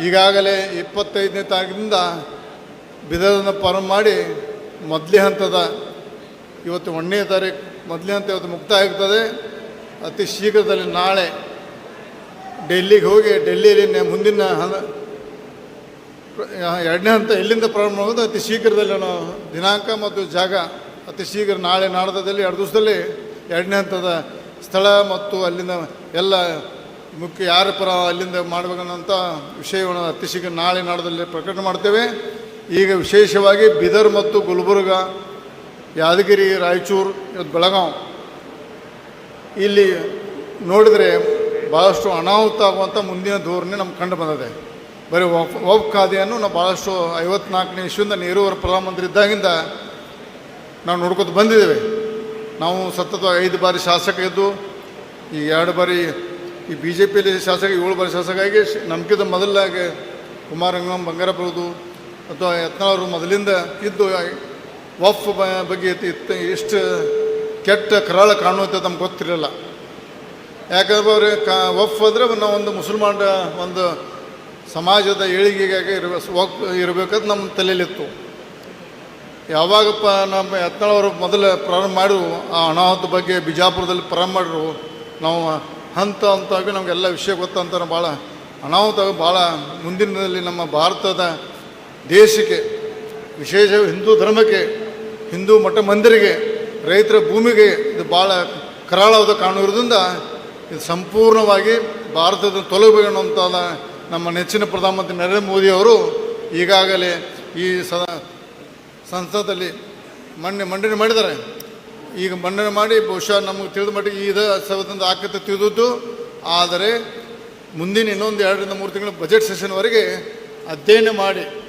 ಈಗಾಗಲೇ ಇಪ್ಪತ್ತೈದನೇ ತಾರೀಕಿನಿಂದ ಬಿದರನ್ನು ಪ್ರಾರಂಭ ಮಾಡಿ ಮೊದಲೇ ಹಂತದ ಇವತ್ತು ಒಂದನೇ ತಾರೀಕು, ಮೊದಲನೇ ಹಂತ ಇವತ್ತು ಮುಕ್ತಾಯ ಆಗ್ತದೆ ಅತಿ ಶೀಘ್ರದಲ್ಲಿ ನಾಳೆ ಡೆಲ್ಲಿಗೆ ಹೋಗಿ, ಡೆಲ್ಲಿಯಲ್ಲಿ ಮುಂದಿನ ಹಂತ- ಎರಡನೇ ಹಂತ ಎಲ್ಲಿಂದ ಪ್ರಾರಂಭ ಆಗೋದು ಅತಿ ಶೀಘ್ರದಲ್ಲಿ ನಾವು ದಿನಾಂಕ ಮತ್ತು ಜಾಗ ಅತಿ ಶೀಘ್ರ ನಾಳೆ ನಾಡದಲ್ಲಿ ಎರಡು ದಿವಸದಲ್ಲಿ ಎರಡನೇ ಹಂತದ ಸ್ಥಳ ಮತ್ತು ಅಲ್ಲಿನ ಎಲ್ಲ ಮುಖ್ಯ ಯಾರ ಪರ ಅಲ್ಲಿಂದ ಮಾಡಬೇಕನ್ನೋಂಥ ವಿಷಯವನ್ನು ಅತಿ ನಾಳೆ ನಾಡದಲ್ಲಿ ಪ್ರಕಟಣೆ ಮಾಡ್ತೇವೆ. ಈಗ ವಿಶೇಷವಾಗಿ ಬೀದರ್ ಮತ್ತು ಗುಲ್ಬರ್ಗ, ಯಾದಗಿರಿ, ರಾಯಚೂರು, ಇವತ್ತು ಬೆಳಗಾವ್ ಇಲ್ಲಿ ನೋಡಿದರೆ ಭಾಳಷ್ಟು ಅನಾಹುತ ಆಗುವಂಥ ಮುಂದಿನ ಧೋರಣೆ ನಮ್ಗೆ ಕಂಡು ಬಂದಿದೆ. ಬರೀ ಒಬ್ ಖಾದೆಯನ್ನು ನಾವು ಭಾಳಷ್ಟು ಐವತ್ನಾಲ್ಕನೇ ಇಶ್ವಿಂದ ನೆಹರೂವರ ಪ್ರಧಾನಮಂತ್ರಿ ಇದ್ದಾಗಿಂದ ನಾವು ನೋಡ್ಕೊತ ಬಂದಿದ್ದೇವೆ. ನಾವು ಸತತ ಐದು ಬಾರಿ ಶಾಸಕ ಇದ್ದು ಈ ಎರಡು ಬಾರಿ ಈ ಬಿ ಜೆ ಪಿಯಲ್ಲಿ ಶಾಸಕ, ಏಳು ಬಾರಿ ಶಾಸಕ ಆಗಿ ನಂಬಿಕೆದ ಮೊದಲಾಗಿ ಕುಮಾರಂಗಂ ಬಂಗಾರಪ್ಪರದು ಅಥವಾ ಯತ್ನಾಳವರು ಮೊದಲಿಂದ ಇದ್ದು ವಫ್ ಬಗ್ಗೆ ಎಷ್ಟು ಕೆಟ್ಟ ಕರಾಳ ಕಾಣುವಂತೆ ನಮ್ಗೆ ಗೊತ್ತಿರಲಿಲ್ಲ. ಯಾಕಂದ್ರೆ ಅವ್ರು ಕಾ ವಫ್ ಅಂದರೆ ನಾವು ಒಂದು ಮುಸಲ್ಮಾನರ ಒಂದು ಸಮಾಜದ ಏಳಿಗೆಗಾಗಿ ಇರಬೇಕು ವಕ್ ಇರಬೇಕಂತ ನಮ್ಮ ತಲೆಯಲ್ಲಿತ್ತು. ಯಾವಾಗಪ್ಪ ನಮ್ಮ ಯತ್ನಾಳವರು ಮೊದಲು ಪ್ರಾರಂಭ ಮಾಡಿದ್ರು, ಆ ಅನಾಹುತ ಬಗ್ಗೆ ಬಿಜಾಪುರದಲ್ಲಿ ಪ್ರಾರಂಭ ಮಾಡಿದ್ರು, ನಾವು ಹಂತ ಹಂತವಾಗಿ ನಮಗೆಲ್ಲ ವಿಷಯ ಗೊತ್ತಂತ ಭಾಳ ಅನಾಹುತ, ಭಾಳ ಮುಂದಿನದಲ್ಲಿ ನಮ್ಮ ಭಾರತದ ದೇಶಕ್ಕೆ, ವಿಶೇಷ ಹಿಂದೂ ಧರ್ಮಕ್ಕೆ, ಹಿಂದೂ ಮಠ ಮಂದಿರಿಗೆ, ರೈತರ ಭೂಮಿಗೆ ಇದು ಭಾಳ ಕರಾಳವಾದ ಕಾಣುವುದರಿಂದ ಇದು ಸಂಪೂರ್ಣವಾಗಿ ಭಾರತದ ತೊಲಗಬೇಕು ನಮ್ಮ ನೆಚ್ಚಿನ ಪ್ರಧಾನಮಂತ್ರಿ ನರೇಂದ್ರ ಮೋದಿಯವರು ಈಗಾಗಲೇ ಈ ಸದಾ ಸಂಸದಲ್ಲಿ ಮಂಡನೆ ಮಂಡನೆ ಮಾಡಿದ್ದಾರೆ. ಈಗ ಮನ್ನಣೆ ಮಾಡಿ ಬಹುಶಃ ನಮಗೆ ತಿಳಿದ ಮಟ್ಟಿಗೆ ಇದು ಸವದಿಂದ ಆಕತೆ ತಿಳಿದದ್ದು. ಆದರೆ ಮುಂದಿನ ಇನ್ನೊಂದು ಎರಡರಿಂದ ಮೂರು ತಿಂಗಳ ಬಜೆಟ್ ಸೆಷನ್ವರೆಗೆ ಅಧ್ಯಯನ ಮಾಡಿ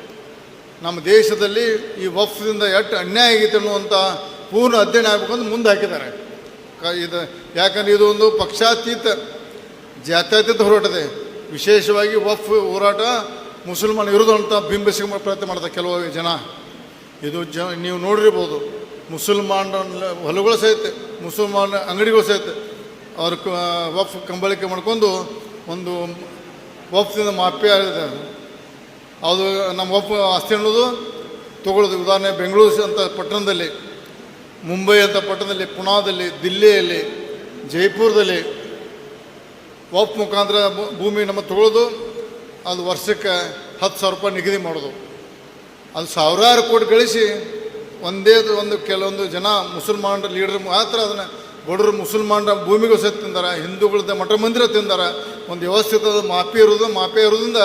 ನಮ್ಮ ದೇಶದಲ್ಲಿ ಈ ವಫ್ದಿಂದ ಎಷ್ಟು ಅನ್ಯಾಯ ಆಗೈತೆ ಅನ್ನುವಂಥ ಪೂರ್ಣ ಅಧ್ಯಯನ ಆಗಬೇಕು ಅಂತ ಮುಂದೆ ಹಾಕಿದ್ದಾರೆ. ಇದು ಯಾಕಂದ್ರೆ ಇದು ಒಂದು ಪಕ್ಷಾತೀತ, ಜಾತ್ಯತೀತ ಹೋರಾಟದೆ ವಿಶೇಷವಾಗಿ ವಫ್ ಹೋರಾಟ ಮುಸಲ್ಮಾನ ವಿರುದ್ಧ ಅಂತ ಬಿಂಬಿಸಿಕೊಂಡು ಪ್ರಯತ್ನ ಮಾಡ್ತಾರೆ ಕೆಲವು ಜನ. ಇದು ಜ ನೀವು ನೋಡಿರ್ಬೋದು. ಮುಸಲ್ಮಾನ ಹೊಲಗಳು ಸಹಿತ, ಮುಸಲ್ಮಾನ ಅಂಗಡಿಗಳು ಸಹಿತ ಅವ್ರ ವಫ್ ಕಂಬಳಿಕೆ ಮಾಡ್ಕೊಂಡು ಒಂದು ವಫ್ದಿಂದ ಮಾಪಿ ಆಗಿದೆ. ಅದು ನಮ್ಮ ವಫ್ ಆಸ್ತಿ ಅನ್ನೋದು ತಗೊಳ್ಳೋದು. ಉದಾಹರಣೆ, ಬೆಂಗಳೂರು ಅಂತ ಪಟ್ಟಣದಲ್ಲಿ, ಮುಂಬೈ ಅಂತ ಪಟ್ಟಣದಲ್ಲಿ ಪುಣಾದಲ್ಲಿ ದಿಲ್ಲಿಯಲ್ಲಿ, ಜೈಪುರದಲ್ಲಿ ವಫ್ ಮುಖಾಂತರ ಭೂಮಿ ನಮ್ಮ ತಗೊಳ್ಳೋದು. ಅದು ವರ್ಷಕ್ಕೆ ಹತ್ತು ಸಾವಿರ ರೂಪಾಯಿ ನಿಗದಿ ಮಾಡೋದು. ಅದು ಸಾವಿರಾರು ಕೋಟಿ ಗಳಿಸಿ ಒಂದೇ ಒಂದು ಕೆಲವೊಂದು ಜನ ಮುಸಲ್ಮಾನರ ಲೀಡರ್ ಮಾತ್ರ ಅದನ್ನು ಬಡವರು ಮುಸಲ್ಮಾನರ ಭೂಮಿಗೂ ಸಹಿತ ತಿಂದಾರ, ಹಿಂದೂಗಳದ ಮಠ ಮಂದಿರ ತಿಂದಾರ, ಒಂದು ವ್ಯವಸ್ಥಿತ ಮಾಪಿ ಇರೋದು ಮಾಪಿ ಇರೋದ್ರಿಂದ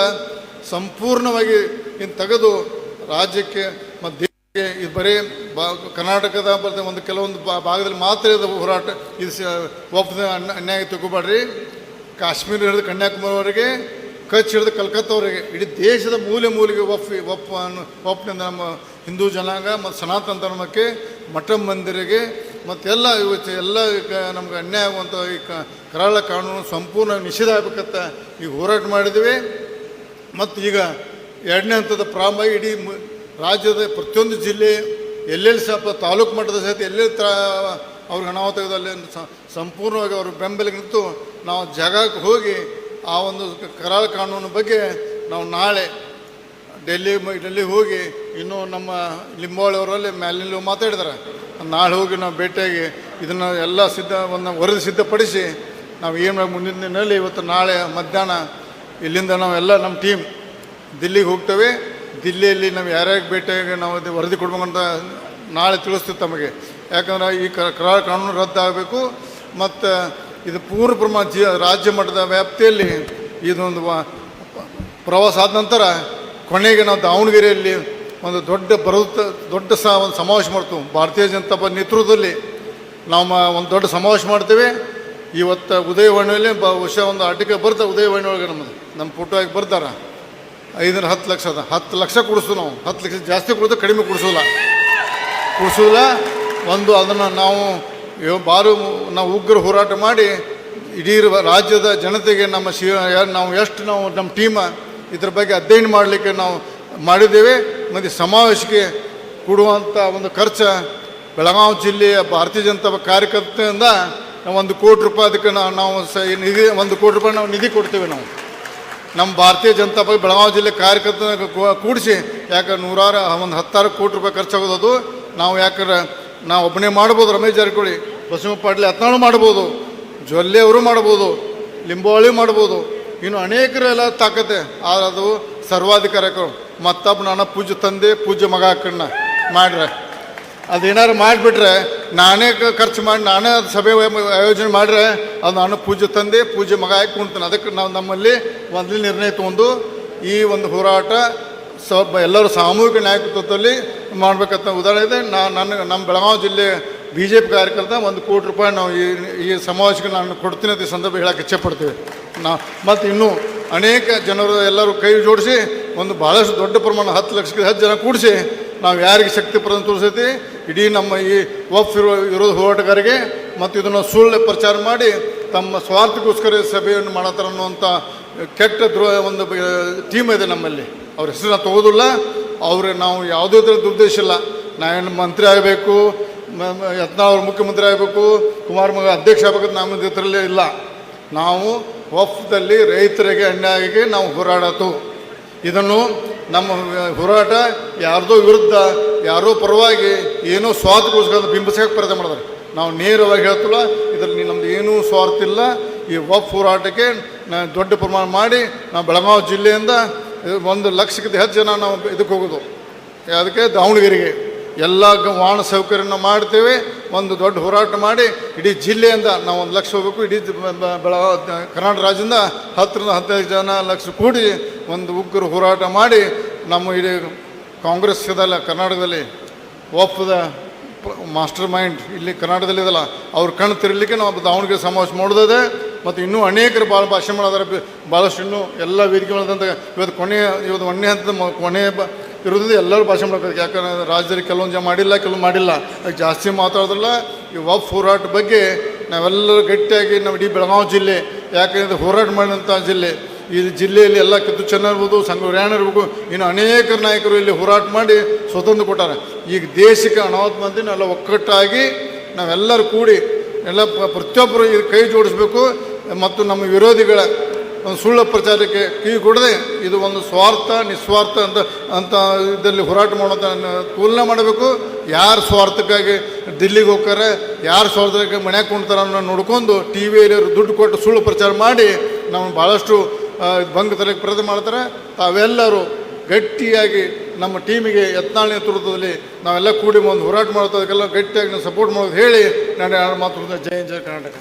ಸಂಪೂರ್ಣವಾಗಿ ಇನ್ನು ತೆಗೆದು ರಾಜ್ಯಕ್ಕೆ ಮತ್ತು ದೇಶಕ್ಕೆ ಇದು ಬರೀ ಬಾ ಕರ್ನಾಟಕದ ಬರ್ತದೆ ಒಂದು ಕೆಲವೊಂದು ಭಾಗದಲ್ಲಿ ಮಾತ್ರ ಇದು ಹೋರಾಟ. ಇದು ಒಪ್ಪದ ಅನ್ಯ- ಅನ್ಯಾಯ ತಗೋಬೇಡ್ರಿ ಕಾಶ್ಮೀರ ಹಿಡಿದು ಕನ್ಯಾಕುಮಾರಿವರೆಗೆ ಕಚ್ ಹಿಡಿದು ಕಲ್ಕತ್ತವರೆಗೆ, ಇಡೀ ದೇಶದ ಮೂಲೆ ಮೂಲೆಗೆ ಒಪ್ಪಿ, ಒಪ್ಪ ಅನ್ನು, ಒಪ್ಪಿನಿಂದ ನಮ್ಮ ಹಿಂದೂ ಜನಾಂಗ ಮತ್ತು ಸನಾತನ ಧರ್ಮಕ್ಕೆ, ಮಠ ಮಂದಿರಿಗೆ, ಮತ್ತು ಎಲ್ಲ ಇವತ್ತು ಎಲ್ಲ ನಮ್ಗೆ ಅನ್ಯಾಯ ಆಗುವಂಥ ಈ ಕರಾಳ ಕಾನೂನು ಸಂಪೂರ್ಣ ನಿಷೇಧ ಆಗ್ಬೇಕಂತ ಈಗ ಹೋರಾಟ ಮಾಡಿದ್ವಿ. ಮತ್ತು ಈಗ ಎರಡನೇ ಹಂತದ ಪ್ರಾರಂಭ ಇಡೀ ರಾಜ್ಯದ ಪ್ರತಿಯೊಂದು ಜಿಲ್ಲೆ, ಎಲ್ಲೆಲ್ಲಿ ಸಹ ತಾಲೂಕು ಮಟ್ಟದ ಸಹಿತ ಎಲ್ಲೆಲ್ಲಿ ತಾ ಅವ್ರಿಗೆ ಅನಾಹುತ ಆಗಿದೆ ಅಲ್ಲಿ ಸಂಪೂರ್ಣವಾಗಿ ಅವ್ರ ಬೆಂಬಲಿಗೆ ನಿಂತು ನಾವು ಜಾಗಕ್ಕೆ ಹೋಗಿ ಆ ಒಂದು ಕರಾಳ ಕಾನೂನು ಬಗ್ಗೆ ನಾವು ನಾಳೆ ಡೆಲ್ಲಿ ಡೆಲ್ಲಿ ಹೋಗಿ ಇನ್ನೂ ನಮ್ಮ ಲಿಂಬಾವಳಿಯವರಲ್ಲಿ ಮ್ಯಾಲಿನಲ್ಲಿ ಮಾತಾಡಿದಾರೆ. ನಾಳೆ ಹೋಗಿ ನಾವು ಭೇಟಿಯಾಗಿ ಇದನ್ನು ಎಲ್ಲ ಸಿದ್ಧ ವರದಿ ಸಿದ್ಧಪಡಿಸಿ ನಾವು ಏನು ಮುಂದಿನ ದಿನದಲ್ಲಿ ಇವತ್ತು ನಾಳೆ ಮಧ್ಯಾಹ್ನ ಇಲ್ಲಿಂದ ನಾವೆಲ್ಲ ನಮ್ಮ ಟೀಮ್ ದಿಲ್ಲಿಗೆ ಹೋಗ್ತೇವೆ. ದಿಲ್ಲಿಯಲ್ಲಿ ನಾವು ಯಾರ್ಯಾರಿಗೆ ಭೇಟಿಯಾಗಿ ನಾವು ಅದು ವರದಿ ಕೊಡ್ಬೇಕಂತ ನಾಳೆ ತಿಳಿಸ್ತೀವಿ ತಮಗೆ. ಯಾಕಂದ್ರೆ ಈ ಕರಾಳ ಕಾನೂನು ರದ್ದಾಗಬೇಕು. ಮತ್ತು ಇದು ಪೂರ್ಣ ಪ್ರಮಾಣ ಜಿ ರಾಜ್ಯ ಮಟ್ಟದ ವ್ಯಾಪ್ತಿಯಲ್ಲಿ ಇದೊಂದು ಪ್ರವಾಸ ಆದ ನಂತರ ಕೊನೆಗೆ ನಾವು ದಾವಣಗೆರೆಯಲ್ಲಿ ಒಂದು ದೊಡ್ಡ ಬರುತ್ತ ದೊಡ್ಡ ಸ ಒಂದು ಸಮಾವೇಶ ಮಾಡ್ತೀವಿ ಭಾರತೀಯ ಜನತಾ ಪಕ್ಷ ನೇತೃತ್ವದಲ್ಲಿ ನಾವು ಒಂದು ದೊಡ್ಡ ಸಮಾವೇಶ ಮಾಡ್ತೇವೆ. ಇವತ್ತು ಉದಯವಾಣಿಯಲ್ಲಿ ಬಹುಶಃ ಒಂದು ಆರ್ಟಿಕಲ್ ಬರ್ತದೆ ಉದಯವಾಣಿ ಒಳಗೆ ನಮ್ಮದು ನಮ್ಮ ಫೋಟೋ ಆಗಿ ಬರ್ತಾರೆ. ಐದರ ಹತ್ತು ಲಕ್ಷ ಅದ. ಹತ್ತು ಲಕ್ಷ ಕೊಡಿಸ್ತು ನಾವು. ಹತ್ತು ಲಕ್ಷ ಜಾಸ್ತಿ ಕೊಡಿದ್ರೆ ಕಡಿಮೆ ಕೊಡಿಸೋಲ್ಲ. ಕೊಡಿಸೋಲ್ಲ. ಒಂದು ಅದನ್ನು ನಾವು ಬಾರು ನಾವು ಉಗ್ರ ಹೋರಾಟ ಮಾಡಿ ಇಡೀ ರಾಜ್ಯದ ಜನತೆಗೆ ನಮ್ಮ ಶಿ ನಾವು ಎಷ್ಟು ನಾವು ನಮ್ಮ ಟೀಮ ಇದ್ರ ಬಗ್ಗೆ ಅಧ್ಯಯನ ಮಾಡಲಿಕ್ಕೆ ನಾವು ಮಾಡಿದ್ದೇವೆ. ಮತ್ತು ಸಮಾವೇಶಕ್ಕೆ ಕೊಡುವಂಥ ಒಂದು ಖರ್ಚು ಬೆಳಗಾವಿ ಜಿಲ್ಲೆಯ ಭಾರತೀಯ ಜನತಾ ಕಾರ್ಯಕರ್ತೆಯಿಂದ ಒಂದು ಕೋಟಿ ರೂಪಾಯಿ ಅದಕ್ಕೆ ನಾವು ನಾವು ಸ ನಿಧಿ ಒಂದು ಕೋಟಿ ರೂಪಾಯಿ ನಾವು ನಿಧಿ ಕೊಡ್ತೇವೆ ನಾವು. ನಮ್ಮ ಭಾರತೀಯ ಜನತಾ ಪಕ್ಷ ಬೆಳಗಾವಿ ಜಿಲ್ಲೆ ಕಾರ್ಯಕರ್ತ ಕೂಡಿಸಿ ಯಾಕೆ ನೂರಾರು, ಒಂದು ಹತ್ತಾರು ಕೋಟಿ ರೂಪಾಯಿ ಖರ್ಚಾಗೋದು ನಾವು ಯಾಕಂದ್ರೆ ನಾವು ಒಬ್ಬನೇ ಮಾಡ್ಬೋದು ರಮೇಶ್ ಜಾರಕಿಹೊಳಿ, ಬಸವ ಪಾಟೀಲ್ ಯತ್ನಾಳು ಮಾಡ್ಬೋದು, ಜೊಲ್ಲೆ ಅವರು ಮಾಡ್ಬೋದು, ಲಿಂಬಾವಳಿ ಮಾಡ್ಬೋದು. ಇನ್ನು ಅನೇಕರೆಲ್ಲ ತಾಕತ್ತೆ, ಆದ್ರೆ ಅದು ಸರ್ವಾಧಿಕಾರಕರು ಮತ್ತೊಬ್ಬ ನಾನು ಪೂಜೆ ತಂದೆ ಪೂಜೆ ಮಗ ಹಾಕಣ್ಣ ಮಾಡ್ರೆ. ಅದೇನಾರು ಮಾಡಿಬಿಟ್ರೆ, ನಾನೇ ಖರ್ಚು ಮಾಡಿ ನಾನೇ ಅದು ಸಭೆ ಆಯೋಜನೆ ಮಾಡ್ರೆ, ಅದು ನಾನು ಪೂಜೆ ತಂದೆ ಪೂಜೆ ಮಗ ಹಾಕಿ ಕುಣ್ತೇನೆ ಅದಕ್ಕೆ ನಾವು ನಮ್ಮಲ್ಲಿ ಒಂದು ನಿರ್ಣಯ ತಗೊಂಡು ಈ ಒಂದು ಹೋರಾಟ ಸ್ವಲ್ಪ ಎಲ್ಲರೂ ಸಾಮೂಹಿಕ ನಾಯಕತ್ವದಲ್ಲಿ ಮಾಡಬೇಕಂತ ಉದಾಹರಣೆ ಇದೆ. ನಾ ನನ್ನ ನಮ್ಮ ಬೆಳಗಾವಿ ಜಿಲ್ಲೆ ಬಿ ಜೆ ಪಿ ಕಾರ್ಯಕರ್ತ ಒಂದು ಕೋಟಿ ರೂಪಾಯಿ ನಾವು ಈ ಈ ಸಮಾವೇಶಕ್ಕೆ ನಾನು ಕೊಡ್ತೀನಿ ಅಂತ ಈ ಸಂದರ್ಭ ಹೇಳಕ್ಕೆ ಇಚ್ಛೆಪಡ್ತೀವಿ. ನಾ ಮತ್ತು ಇನ್ನೂ ಅನೇಕ ಜನರು ಎಲ್ಲರೂ ಕೈ ಜೋಡಿಸಿ ಒಂದು ಭಾಳಷ್ಟು ದೊಡ್ಡ ಪ್ರಮಾಣ ಹತ್ತು ಲಕ್ಷಕ್ಕೆ ಹತ್ತು ಜನ ಕೂಡಿಸಿ ನಾವು ಯಾರಿಗೆ ಶಕ್ತಿ ಪ್ರದ ತೋರಿಸೈತಿ? ಇಡೀ ನಮ್ಮ ಈ ವಫ್ ಇರೋ ವಿರೋಧ ಹೋರಾಟಗಾರರಿಗೆ ಮತ್ತು ಇದನ್ನು ಸುಳ್ಳು ಪ್ರಚಾರ ಮಾಡಿ ತಮ್ಮ ಸ್ವಾರ್ಥಕ್ಕೋಸ್ಕರ ಸಭೆಯನ್ನು ಮಾಡತ್ತಾರ ಅನ್ನುವಂಥ ಕೆಟ್ಟ ದ್ರೋಹ ಒಂದು ಟೀಮ್ ಇದೆ ನಮ್ಮಲ್ಲಿ. ಅವ್ರ ಹೆಸರನ್ನ ತೊಗೋದಿಲ್ಲ. ಅವ್ರಿಗೆ ನಾವು ಯಾವುದೇ ಥರದ ದುರುದ್ದೇಶ ಇಲ್ಲ. ನಾವೇನು ಮಂತ್ರಿ ಆಗಬೇಕು ಯತ್ನ ಅವ್ರು ಮುಖ್ಯಮಂತ್ರಿ ಆಗಬೇಕು, ಕುಮಾರ್ ಮಗ ಅಧ್ಯಕ್ಷ ಆಗಬೇಕು ನಮ್ಮ ಇದರಲ್ಲೇ ಇಲ್ಲ. ನಾವು ವಫ್ದಲ್ಲಿ ರೈತರಿಗೆ, ಅನ್ಯಾಯಕ್ಕೆ ನಾವು ಹೋರಾಡತು ಇದನ್ನು ನಮ್ಮ ಹೋರಾಟ ಯಾರ್ದೋ ವಿರುದ್ಧ, ಯಾರೋ ಪರವಾಗಿ ಏನೋ ಸ್ವಾರ್ಥಗೋಸ್ಕರ ಬಿಂಬಿಸಕ್ಕೆ ಪ್ರಯತ್ನ ಮಾಡಿದ್ರೆ ನಾವು ನೇರವಾಗಿ ಹೇಳ್ತಿಲ್ಲ, ಇದರಲ್ಲಿ ನಮ್ದು ಏನೂ ಸ್ವಾರ್ಥ ಇಲ್ಲ. ಈ ವಫ್ ಹೋರಾಟಕ್ಕೆ ದೊಡ್ಡ ಪ್ರಮಾಣ ಮಾಡಿ, ನಾವು ಬೆಳಗಾವಿ ಜಿಲ್ಲೆಯಿಂದ ಒಂದು ಲಕ್ಷಕ್ಕಿಂತ ಹೆಚ್ಚು ಜನ ನಾವು ಇದಕ್ಕೆ ಹೋಗೋದು. ಅದಕ್ಕೆ ದಾವಣಗೆರೆಗೆ ಎಲ್ಲ ವಾಹನ ಸೌಕರ್ಯನ ಮಾಡ್ತೇವೆ. ಒಂದು ದೊಡ್ಡ ಹೋರಾಟ ಮಾಡಿ ಇಡೀ ಜಿಲ್ಲೆಯಿಂದ ನಾವು ಒಂದು ಲಕ್ಷ ಹೋಗಬೇಕು. ಇಡೀ ಕರ್ನಾಟಕ ರಾಜ್ಯದಿಂದ ಹತ್ತರಿಂದ ಹದಿನೈದು ಜನ ಲಕ್ಷ ಕೂಡಿ ಒಂದು ಉಗ್ರ ಹೋರಾಟ ಮಾಡಿ ನಮ್ಮ ಇಡೀ ಕಾಂಗ್ರೆಸ್ ಇದಲ್ಲ, ಕರ್ನಾಟಕದಲ್ಲಿ ಒಪ್ಪದ ಮಾಸ್ಟರ್ ಮೈಂಡ್ ಇಲ್ಲಿ ಕರ್ನಾಟಕದಲ್ಲಿ ಇದಲ್ಲ. ಅವ್ರ ಕಣ್ಣು ತಿರಲಿಕ್ಕೆ ನಾವು ದಾವಣಗೆರೆ ಸಮಾವೇಶ ಮಾಡೋದಿದೆ. ಮತ್ತು ಇನ್ನೂ ಅನೇಕರು ಭಾಳ ಭಾಷೆ ಮಾಡಿದ್ರೆ. ಭಾಳಷ್ಟು ಇನ್ನೂ ಎಲ್ಲ ವೇದಿಕೆಗಳಂತ ಇವತ್ತು ಕೊನೆಯ ಇವತ್ತು ಒಂದನೇ ಹಂತದ ಕೊನೆಯ ಬ ಇರೋದ್ರಿಂದ ಎಲ್ಲರೂ ಭಾಷೆ ಮಾಡ್ಬೇಕು. ಯಾಕಂದ್ರೆ ರಾಜ್ಯದಲ್ಲಿ ಕೆಲವೊಂದು ಜನ ಮಾಡಿಲ್ಲ ಕೆಲವು ಮಾಡಿಲ್ಲ. ಅದಕ್ಕೆ ಜಾಸ್ತಿ ಮಾತಾಡೋದಿಲ್ಲ ಈ ವಫ್ ಹೋರಾಟ ಬಗ್ಗೆ ನಾವೆಲ್ಲರೂ ಗಟ್ಟಿಯಾಗಿ ನಾವು ಇಡೀ ಬೆಳಗಾವಿ ಜಿಲ್ಲೆ, ಯಾಕಂದರೆ ಹೋರಾಟ ಮಾಡಿದಂಥ ಜಿಲ್ಲೆ. ಈ ಜಿಲ್ಲೆಯಲ್ಲಿ ಎಲ್ಲ ಕಿತ್ತು ಚೆನ್ನ ಇರ್ಬೋದು, ಇನ್ನು ಅನೇಕ ನಾಯಕರು ಇಲ್ಲಿ ಹೋರಾಟ ಮಾಡಿ ಸ್ವತಂತ್ರ ಕೊಟ್ಟಾರೆ. ಈಗ ದೇಶಕ್ಕೆ ಅನಾಹುತ ಮಂದಿ ನಾವೆಲ್ಲ ಒಕ್ಕಟ್ಟಾಗಿ ನಾವೆಲ್ಲರೂ ಕೂಡಿ ಎಲ್ಲ ಪ್ರತಿಯೊಬ್ಬರು ಕೈ ಜೋಡಿಸ್ಬೇಕು. ಮತ್ತು ನಮ್ಮ ವಿರೋಧಿಗಳ ಒಂದು ಸುಳ್ಳು ಪ್ರಚಾರಕ್ಕೆ ಕಿವಿಗೊಡದೆ ಕೊಡದೆ ಇದು ಒಂದು ಸ್ವಾರ್ಥ, ನಿಸ್ವಾರ್ಥ ಅಂತ ಅಂತ ಇದರಲ್ಲಿ ಹೋರಾಟ ಮಾಡೋಂಥ ತುಲನೆ ಮಾಡಬೇಕು. ಯಾರು ಸ್ವಾರ್ಥಕ್ಕಾಗಿ ದಿಲ್ಲಿಗೆ ಹೋಗ್ತಾರೆ, ಯಾರು ಸ್ವಾರ್ಥಕ್ಕೆ ಮನೆ ಕುಣ್ತಾರೆ ಅನ್ನೋ ನೋಡ್ಕೊಂಡು ಟಿ ವಿಯಲ್ಲಿ ದುಡ್ಡು ಕೊಟ್ಟು ಸುಳ್ಳು ಪ್ರಚಾರ ಮಾಡಿ ನಾವು ಭಾಳಷ್ಟು ಭಂಗ ತರಕ್ಕೆ ಪ್ರಯತ್ನ ಮಾಡ್ತಾರೆ. ತಾವೆಲ್ಲರೂ ಗಟ್ಟಿಯಾಗಿ ನಮ್ಮ ಟೀಮಿಗೆ ಯತ್ನಾಳ ನೇತೃತ್ವದಲ್ಲಿ ನಾವೆಲ್ಲ ಕೂಡಿ ಒಂದು ಹೋರಾಟ ಮಾಡೋದಕ್ಕೆಲ್ಲ ಗಟ್ಟಿಯಾಗಿ ನಾವು ಸಪೋರ್ಟ್ ಮಾಡೋದು ಹೇಳಿ ನಾನು ಯಾರು ಮಾತು ಜೈ ಜಯ ಕರ್ನಾಟಕ.